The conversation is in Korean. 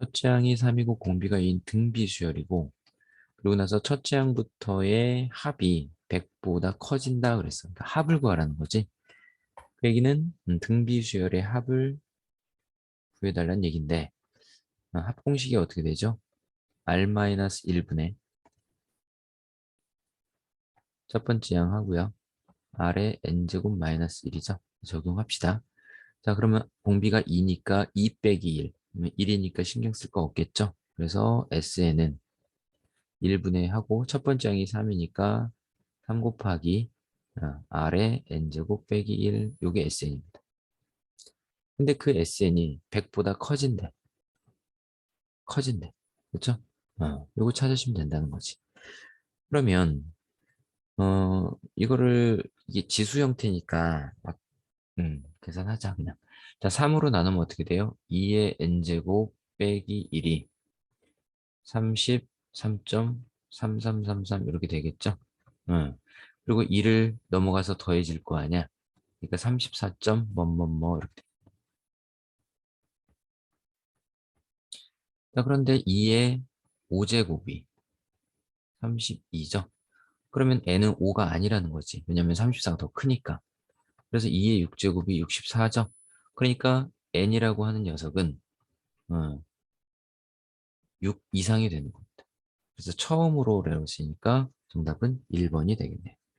첫째 항이 3이고 공비가 2인 등비 수열이고 그리고 나서 첫째 항부터의 합이 100보다 커진다 그랬어. 그러니까 합을 구하라는 거지. 그 얘기는 음, 등비 수열의 합을 구해달라는 얘기인데 아, 합 공식이 어떻게 되죠? R-1분의 첫 번째 양 하고요. R의 n제곱 마이너스 1이죠. 적용합시다. 자 그러면 공비가 2니까 2 빼기 1 그러면 1이니까 신경 쓸 거 없겠죠. 그래서 SN은 1분의 하고 첫 번째 항이 3이니까 3 곱하기 아, R의 n제곱 빼기 1 요게 SN입니다. 근데 그 SN이 100보다 커진대. 커진대. 그렇죠? 어, 요거 찾으시면 된다는 거지. 그러면 어 이거를 이게 지수 형태니까 막 음, 계산하자 그냥. 자, 3으로 나누면 어떻게 돼요? 2의 n제곱 빼기 1이 33.3333 이렇게 되겠죠? 응. 그리고 2를 넘어가서 더해질 거 아니야? 그러니까 34점 뭐뭐뭐 이렇게 돼. 자, 그런데 2의 5제곱이 32죠? 그러면 n은 5가 아니라는 거지. 왜냐면 34가 더 크니까. 그래서 2의 6제곱이 64죠? 그러니까 n이라고 하는 녀석은 어, 6 이상이 되는 겁니다. 그래서 처음으로 레로스니까 정답은 1번이 되겠네요.